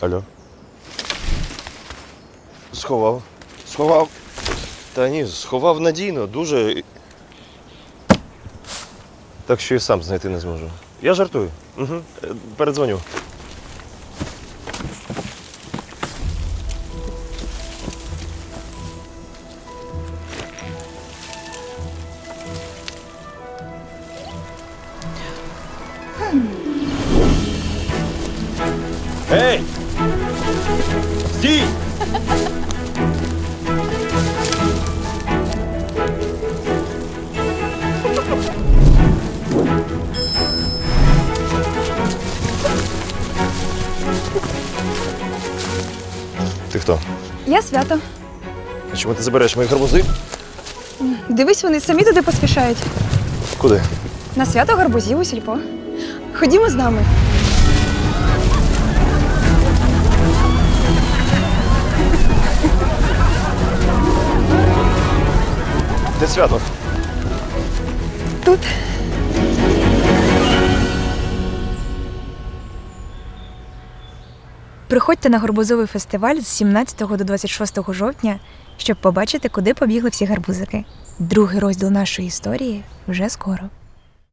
Алло. Сховав. Сховав. Та ні, сховав надійно, дуже. Так що і сам знайти не зможу. Я жартую. Угу. Передзвоню. Ей! Стій! Ти хто? Я свято. А чому ти забереш мої гарбузи? Дивись, вони самі туди поспішають. Куди? На свято гарбузів у сільпо. Ходімо з нами. Де свято? Тут. Приходьте на гарбузовий фестиваль з 17 до 26 жовтня, щоб побачити, куди побігли всі гарбузики. Другий розділ нашої історії вже скоро.